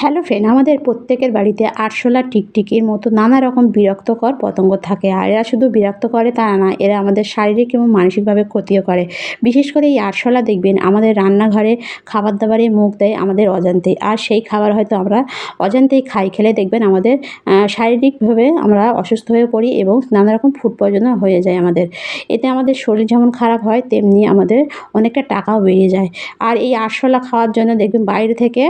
Hello friend, আমাদের প্রত্যেকের বাড়িতে আরশোলা টিকটিকির মতো নানা রকম বিরক্তকর পতঙ্গ থাকে আর এরা শুধু বিরক্ত করে তা না, এরা আমাদের শারীরিক এবং মানসিকভাবে ক্ষতিও করে। বিশেষ করে এই আরশোলা দেখবেন, আমাদের রান্নাঘরে খাবার দাবারে মুখ দেয় আমাদের অজান্তেই। আর সেই খাবার হয়তো আমরা অজান্তেই খাই, খেলে দেখবেন আমাদের শারীরিকভাবে আমরা অসুস্থ হয়ে পড়ি এবং নানা রকম ফুড পয়জনও হয়ে যায় আমাদের। এতে আমাদের শরীর যেমন খারাপ হয়, তেমনি আমাদের অনেকটা টাকাও বেরিয়ে যায়। আর এই আরশোলা খাওয়ার জন্য দেখবেন বাইরে থেকে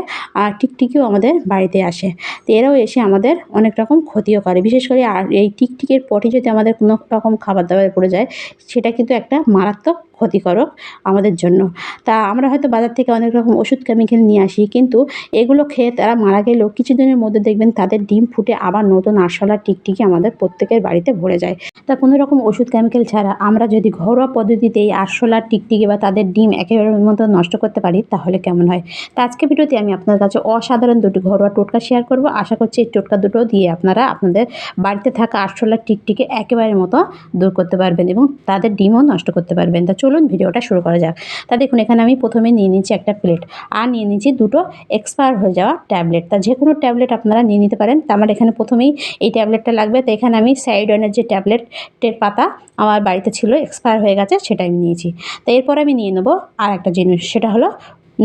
আর টিকটিকিও আমাদের বাড়িতে আসে। তো এরাও এসে আমাদের অনেক রকম ক্ষতিও করে। বিশেষ করে আর এই টিকটিকের পটি যদি আমাদের কোনো রকম খাবার দাবারে পড়ে যায়, সেটা কিন্তু একটা মারাত্মক ক্ষতিকারক আমাদের জন্য। তা আমরা হয়তো বাজার থেকে অনেক রকম ওষুধ কেমিক্যাল নিয়ে আসি, কিন্তু এগুলো খেয়ে তারা মারা গেলেও কিছুদিনের মধ্যে দেখবেন তাদের ডিম ফুটে আবার নতুন আরশোলা টিকটিকি আমাদের প্রত্যেকের বাড়িতে ভরে যায়। তা কোনো রকম ওষুধ কেমিক্যাল ছাড়া আমরা যদি ঘরোয়া পদ্ধতিতে এই আরশোলা টিকটিকি বা তাদের ডিম একেবারে মতো নষ্ট করতে পারি, তাহলে কেমন হয়? তা আজকে ভিডিওতে আমি আপনার কাছে অসাধারণ দুটি ঘরোয়া টোটকা শেয়ার করব। আশা করছি এই টোটকা দুটো দিয়ে আপনারা আপনাদের বাড়িতে থাকা আরশোলা টিকটিকি একেবারে মতো দূর করতে পারবেন এবং তাদের ডিমও নষ্ট করতে পারবেন। তা চলুন ভিডিওটা শুরু করা যাক। তা দেখুন, এখানে আমি প্রথমে নিয়ে নিচ্ছি একটা প্লেট আর নিয়ে নিচ্ছি দুটো এক্সপায়ার হয়ে যাওয়া ট্যাবলেট তা যে কোনো ট্যাবলেট আপনারা নিয়ে নিতে পারেন। তা আমার এখানে প্রথমেই এই ট্যাবলেটটা লাগবে। তো এখানে আমি সাইডনের যে ট্যাবলেটের পাতা আমার বাড়িতে ছিল এক্সপায়ার হয়ে গেছে, সেটা আমি নিয়েছি। তো এরপর আমি নিয়ে নেব আর একটা জিনিস, সেটা হলো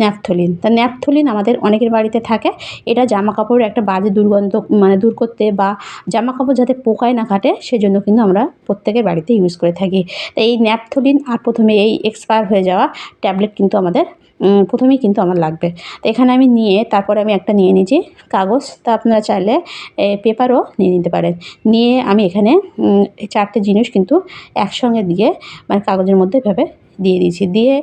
ন্যাপথলিন। তা ন্যাপথলিন আমাদের অনেকের বাড়িতে থাকে। এটা জামা কাপড়ের একটা বাজে দুর্গন্ধ মানে দূর করতে বা জামা কাপড় যাতে পোকায় না কাটে সেজন্য কিন্তু আমরা প্রত্যেকের বাড়িতে ইউজ করে থাকি। তা এই ন্যাপথলিন আর প্রথমে এই এক্সপায়ার হয়ে যাওয়া ট্যাবলেট কিন্তু আমাদের প্রথমেই কিন্তু আমার লাগবে। তো এখানে আমি নিয়ে, তারপরে আমি একটা নিয়ে নিয়েছি কাগজ। তা আপনারা চাইলে পেপারও নিয়ে নিতে পারেন। নিয়ে আমি এখানে চারটে জিনিস কিন্তু একসঙ্গে দিয়ে মানে কাগজের মধ্যে এভাবে দিয়ে দিয়েছি। দিয়ে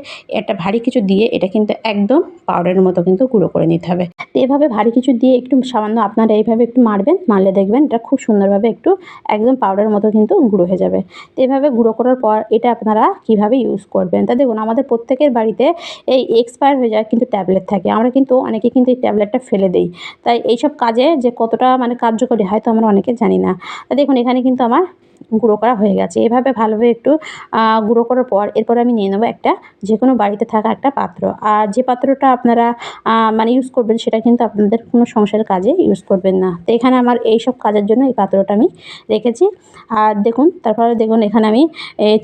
একটা ভারী কিছু দিয়ে এটা কিন্তু একদম পাউডারের মতো কিন্তু গুঁড়ো করে নিতে হবে। তো এভাবে ভারী কিছু দিয়ে একটু সামান্য আপনারা এইভাবে একটু মারবেন, মারলে দেখবেন এটা খুব সুন্দরভাবে একটু একদম পাউডারের মতো কিন্তু গুঁড়ো হয়ে যাবে। তো এভাবে গুঁড়ো করার পর এটা আপনারা কীভাবে ইউজ করবেন? তা দেখুন, আমাদের প্রত্যেকের বাড়িতে এই এক্সপায়ার হয়ে যায় কিন্তু ট্যাবলেট থাকে। আমরা কিন্তু অনেকে কিন্তু এই ট্যাবলেটটা ফেলে দিই। তাই এইসব কাজে যে কতটা মানে কার্যকরী হয়তো আমরা অনেকে জানি না। তা দেখুন, এখানে কিন্তু আমার গুঁড়ো করা হয়ে গেছে। এভাবে ভালোভাবে একটু গুঁড়ো করার পর এরপর আমি নিয়ে নেব একটা যে কোনো বাড়িতে থাকা একটা পাত্র। আর যে পাত্রটা আপনারা মানে ইউজ করবেন সেটা কিন্তু আপনাদের কোনো সংসারের কাজে ইউজ করবেন না। তো এখানে আমার এই সব কাজের জন্য এই পাত্রটা আমি রেখেছি। আর দেখুন, তারপরে দেখুন এখানে আমি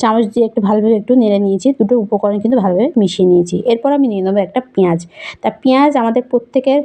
চামচ দিয়ে একটু ভালোভাবে একটু নেড়ে নিয়েছি। দুটো উপকরণ কিন্তু ভালোভাবে মিশিয়ে নিয়েছি। এরপর আমি নিয়ে নেব একটা পেঁয়াজ। তা পেঁয়াজ আমাদের প্রত্যেকের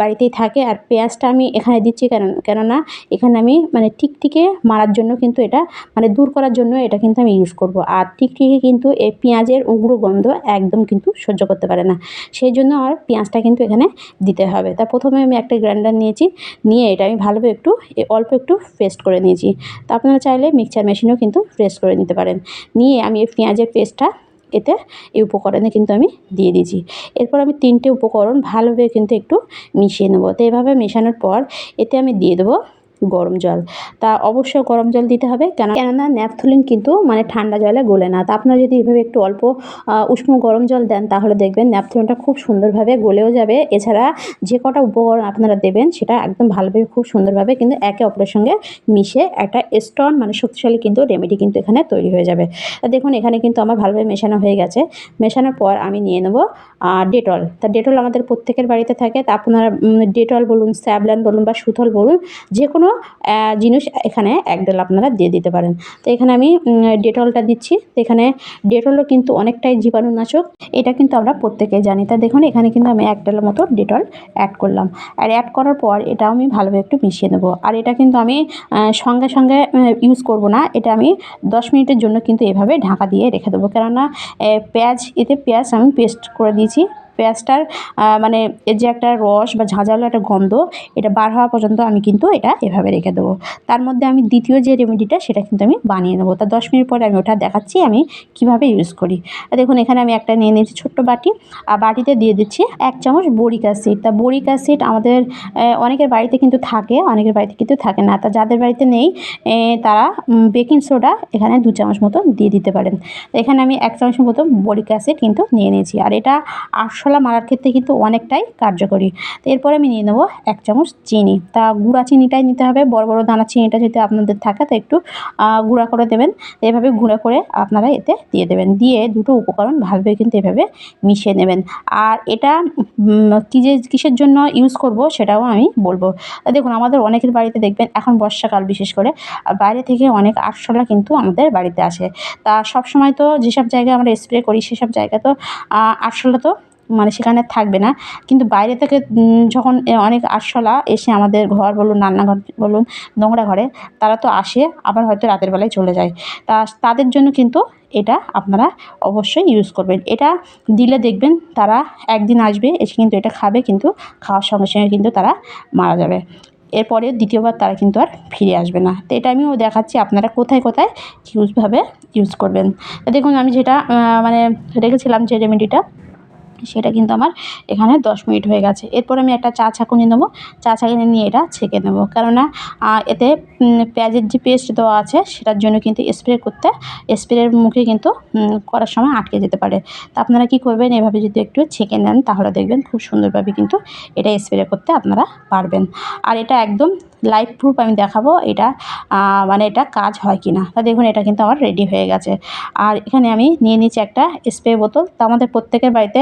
বাড়িতেই থাকে। আর পেঁয়াজটা আমি এখানে দিচ্ছি কেন, কেননা এখানে আমি মানে টিকটিকে মারার জন্য কিন্তু এটা মানে দূর করার জন্য এটা কিন্তু আমি ইউজ করব। আর টিকটিকি কিন্তু এই পেঁয়াজের উগ্র গন্ধ একদম কিন্তু সহ্য করতে পারে না। সেই জন্য আমার পেঁয়াজটা কিন্তু এখানে দিতে হবে। তা প্রথমে আমি একটা গ্রাইন্ডার নিয়েছি, নিয়ে এটা আমি ভালোভাবে একটু অল্প একটু পেস্ট করে নিয়েছি। তা আপনারা চাইলে মিক্সচার মেশিনেও কিন্তু পেস্ট করে নিতে পারেন। নিয়ে আমি এই পেঁয়াজের পেস্টটা এতে এই উপকরণে কিন্তু আমি দিয়ে দিয়েছি। এরপর আমি তিনটে উপকরণ ভালোভাবে কিন্তু একটু মিশিয়ে নেব। তো এভাবে মেশানোর পর এতে আমি দিয়ে দেবো গরম জল। তা অবশ্যই গরম জল দিতে হবে। কেন, কেননা ন্যাপথলিন কিন্তু মানে ঠান্ডা জলে গলে না। তা আপনারা যদি এভাবে একটু অল্প উষ্ণ গরম জল দেন, তাহলে দেখবেন ন্যাপথলিনটা খুব সুন্দরভাবে গলেও যাবে। এছাড়া যে কটা উপকরণ আপনারা দেবেন, সেটা একদম ভালোভাবে খুব সুন্দরভাবে কিন্তু একে অপরের সঙ্গে মিশে একটা স্ট্রং মানে শক্তিশালী কিন্তু রেমেডি কিন্তু এখানে তৈরি হয়ে যাবে। তা দেখুন, এখানে কিন্তু আমার ভালোভাবে মেশানো হয়ে গেছে। মেশানোর পর আমি নিয়ে নেব ডেটল। তা ডেটল আমাদের প্রত্যেকের বাড়িতে থাকে। তা আপনারা ডেটল বলুন স্যাবলান বলুন বা সুথল বলুন যে কোনো জিনিস এখানে এক ডেল আপনারা দিয়ে দিতে পারেন। তো এখানে আমি ডেটলটা দিচ্ছি। তো এখানে ডেটলও কিন্তু অনেকটাই জীবাণুনাশক। এটা কিন্তু আমরা প্রত্যেকেই জানি। তা দেখুন, এখানে কিন্তু আমি এক ডেলের মতো ডেটল অ্যাড করলাম। আর অ্যাড করার পর এটা আমি ভালোভাবে একটু মিশিয়ে নেব। আর এটা কিন্তু আমি সঙ্গে সঙ্গে ইউজ করব না। এটা আমি দশ মিনিটের জন্য কিন্তু এভাবে ঢাকা দিয়ে রেখে দেবো। কেননা পেঁয়াজ, এতে পেঁয়াজ আমি পেস্ট করে দিয়েছি। পেঁয়াজটার মানে এর যে একটা রস বা ঝাঁঝালো একটা গন্ধ, এটা বার হওয়া পর্যন্ত আমি কিন্তু এটা এভাবে রেখে দেবো। তার মধ্যে আমি দ্বিতীয় যে রেমেডিটা, সেটা কিন্তু আমি বানিয়ে নেব। তা দশ মিনিট পরে আমি ওটা দেখাচ্ছি, আমি কীভাবে ইউজ করি। দেখুন, এখানে আমি একটা নিয়ে নিয়েছি ছোট্ট বাটি। আর বাটিতে দিয়ে দিচ্ছি এক চামচ বরিক অ্যাসিড। তা বরিক অ্যাসিড আমাদের অনেকের বাড়িতে কিন্তু থাকে, অনেকের বাড়িতে কিন্তু থাকে না। তা যাদের বাড়িতে নেই তারা বেকিং সোডা এখানে দু চামচ মতো দিয়ে দিতে পারেন। এখানে আমি এক চামচ মতো বরিক অ্যাসিড কিন্তু নিয়ে নিয়েছি। আর এটা আটশো আরশোলা মারার ক্ষেত্রে কিন্তু অনেকটাই কার্যকরী। তো এরপরে আমি নিয়ে নেব এক চামচ চিনি। তা গুঁড়া চিনিটাই নিতে হবে, বড় বড় দানা চিনিটা যদি আপনাদের থাকে, তো একটু গুঁড়া করে দেবেন। এভাবে গুঁড়া করে আপনারা এতে দিয়ে দেবেন। দিয়ে দুটো উপকরণ ভালোভাবে কিন্তু এভাবে মিশিয়ে নেবেন। আর এটা কী যে কিসের জন্য ইউজ করব সেটাও আমি বলব। দেখুন, আমাদের অনেকের বাড়িতে দেখবেন, এখন বর্ষাকাল বিশেষ করে বাইরে থেকে অনেক আরশোলা কিন্তু আমাদের বাড়িতে আসে। তা সব সময় তো যেসব জায়গায় আমরা স্প্রে করি, সেসব জায়গা তো আরশোলা তো মানে সেখানে থাকবে না। কিন্তু বাইরে থেকে যখন অনেক আরশোলা এসে আমাদের ঘর বলুন, রান্নাঘর বলুন, নোংরা ঘরে, তারা তো আসে, আবার হয়তো রাতের বেলায় চলে যায়। তা তাদের জন্য কিন্তু এটা আপনারা অবশ্যই ইউজ করবেন। এটা দিলে দেখবেন তারা একদিন আসবে, এসে কিন্তু এটা খাবে, কিন্তু খাওয়ার সঙ্গে সঙ্গে কিন্তু তারা মারা যাবে। এরপরে দ্বিতীয়বার তারা কিন্তু আর ফিরে আসবে না। তো এটা আমিও দেখাচ্ছি, আপনারা কোথায় কোথায় ইউজভাবে ইউজ করবেন। দেখুন, আমি যেটা মানে রেখেছিলাম যে রেমেডিটা সেটা কিন্তু আমার এখানে দশ মিনিট হয়ে গেছে। এরপর আমি একটা চা ছাঁকুনি নেব। চা ছাঁকুনি নিয়ে এটা ছেঁকে নেব। কেননা এতে পেঁয়াজের যে পেস্ট দেওয়া আছে, সেটার জন্য কিন্তু স্প্রে করতে স্প্রের মুখে কিন্তু করার সময় আটকে যেতে পারে। তা আপনারা কী করবেন? এভাবে যদি একটু ছেঁকে নেন, তাহলে দেখবেন খুব সুন্দরভাবে কিন্তু এটা স্প্রে করতে আপনারা পারবেন। আর এটা একদম লাইভ প্রুফ আমি দেখাবো এটা মানে এটা কাজ হয় কি না তা দেখুন, এটা কিন্তু আমার রেডি হয়ে গেছে। আর এখানে আমি নিয়ে নিচ্ছি একটা স্প্রে বোতল। তা আমাদের প্রত্যেকের বাড়িতে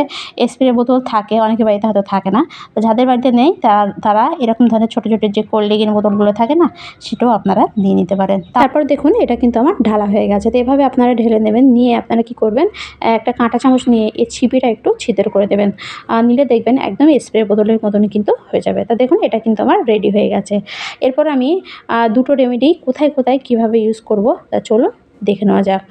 স্প্রে বোতল থাকে, অনেকের বাড়িতে হয়তো থাকে না। তো যাদের বাড়িতে নেই, তারা তারা এরকম ধরনের ছোটো ছোটো যে কোল্ড বোতলগুলো থাকে না, সেটাও আপনারা নিয়ে নিতে পারেন। তারপর দেখুন, এটা কিন্তু আমার ঢালা হয়ে গেছে। তো এভাবে আপনারা ঢেলে নেবেন, নিয়ে আপনারা কি করবেন একটা কাঁটা চামচ নিয়ে এই ছিপিটা একটু ছিদ্র করে দেবেন। নিলে দেখবেন একদম স্প্রে বোতলের মতনই কিন্তু হয়ে যাবে। তা দেখুন, এটা কিন্তু আমার রেডি হয়ে গেছে। এরপর আমি দুটো রেমেডি কোথায় কোথায় কীভাবে ইউজ করব তা চলুন। দেখে নেওয়া যাক।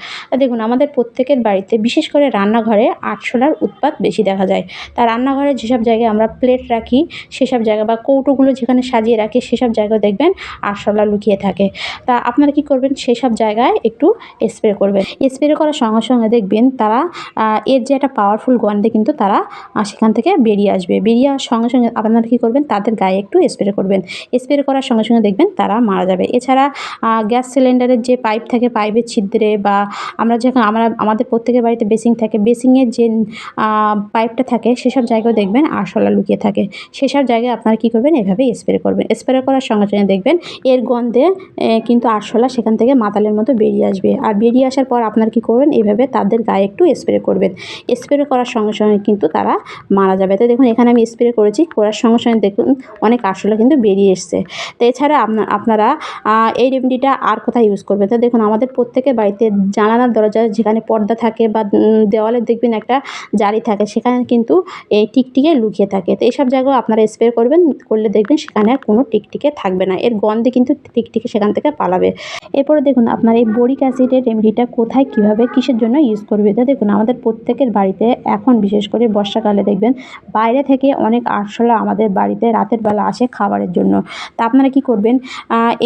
দেখুন, আমাদের প্রত্যেকের বাড়িতে বিশেষ করে রান্নাঘরে আরশোলার উৎপাত বেশি দেখা যায়। তা রান্নাঘরে যেসব জায়গায় আমরা প্লেট রাখি, সেসব জায়গা বা কৌটোগুলো যেখানে সাজিয়ে রাখি, সেসব জায়গায় দেখবেন আরশোলা লুকিয়ে থাকে। তা আপনারা কী করবেন? সেসব জায়গায় একটু স্প্রে করবেন। স্প্রে করার সঙ্গে সঙ্গে দেখবেন তারা এর যে একটা পাওয়ারফুল গন্ধে কিন্তু তারা সেখান থেকে বেরিয়ে আসবে। বেরিয়ে আসার সঙ্গে সঙ্গে আপনারা কী করবেন? তাদের গায়ে একটু স্প্রে করবেন। স্প্রে করার সঙ্গে সঙ্গে দেখবেন তারা মারা যাবে। এছাড়া গ্যাস সিলিন্ডারের যে পাইপ থাকে পাইপের ছিদ্রে বা আমরা যখন, আমরা, আমাদের প্রত্যেকের বাড়িতে বেসিং থাকে বেসিংয়ের যে পাইপটা থাকে, সেসব জায়গায় দেখবেন আরশোলা লুকিয়ে থাকে। সেসব জায়গায় আপনারা কী করবেন? এভাবে স্প্রে করবেন। স্প্রে করার সঙ্গে সঙ্গে দেখবেন এর গন্ধে কিন্তু আরশোলা সেখান থেকে মাতালের মতো বেরিয়ে আসবে। আর বেরিয়ে আসার পর আপনারা কী করবেন? এইভাবে তাদের গায়ে একটু স্প্রে করবেন। স্প্রে করার সঙ্গে সঙ্গে কিন্তু তারা মারা যাবে। তো দেখুন, এখানে আমি স্প্রে করেছি। করার সঙ্গে সঙ্গে দেখুন, অনেক আরশোলা কিন্তু বেরিয়ে এসছে। তো এছাড়া আপনারা এই রেমেডিটা আর কোথায় ইউজ করবেন? তো দেখুন, আমাদের প্রত্যেকের বাড়িতে জানালার দরজা যেখানে পর্দা থাকে বা দেওয়ালে দেখবেন একটা জালি থাকে, সেখানে কিন্তু এই টিকটিকে লুকিয়ে থাকে। তো এইসব জায়গায় আপনারা স্প্রে করবেন, করলে দেখবেন সেখানে আর কোনো টিকটিকে থাকবে না। এর গন্ধে কিন্তু টিকটিকে সেখান থেকে পালাবে। এরপরে দেখুন, আপনার এই বোরিক অ্যাসিডের রেমেডিটা কোথায়, কীভাবে, কিসের জন্য ইউজ করবে? তা দেখুন, আমাদের প্রত্যেকের বাড়িতে এখন বিশেষ করে বর্ষাকালে দেখবেন, বাইরে থেকে অনেক আরশোলা আমাদের বাড়িতে রাতের বেলা আসে খাবারের জন্য। তা আপনারা কি করবেন?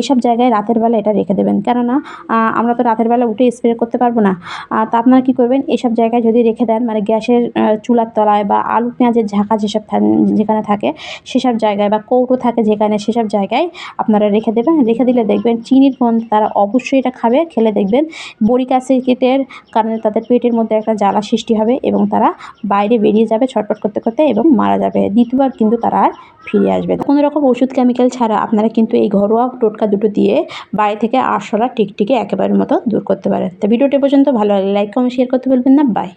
এসব জায়গায় রাতের বেলা এটা রেখে দেবেন। কেননা আমরা তো রাতের বেলা উঠে স্প্রে করতে পারব না। তা আপনারা কী করবেন? এসব জায়গায় যদি রেখে দেন মানে গ্যাসের চুলার তলায় বা আলু, পেঁয়াজের ঝাঁকা যেসব যেখানে থাকে, সেসব জায়গায় বা কৌটো থাকে যেখানে, সেসব জায়গায় আপনারা রেখে দেবেন। রেখে দিলে দেখবেন চিনির গন্ধ তারা অবশ্যই এটা খাবে, খেলে দেখবেন বরিক অ্যাসিডের কারণে তাদের পেটের মধ্যে একটা জ্বালা সৃষ্টি হবে এবং তারা বাইরে বেরিয়ে যাবে ছটপট করতে করতে এবং মারা যাবে। দ্বিতীয়বার কিন্তু তারা আর ফিরে আসবে কোনো রকম ওষুধ কেমিক্যাল ছাড়া আপনারা কিন্তু এই ঘরোয়া টোটকা দুটো দিয়ে বাড়ি থেকে আরশোলা টিকটিকে একেবারের মতো দূর করতে পারেন। তো ভিডিওটি পর্যন্ত ভালো লাগলে লাইক কমেন্ট শেয়ার করতে বলবেন না। বাই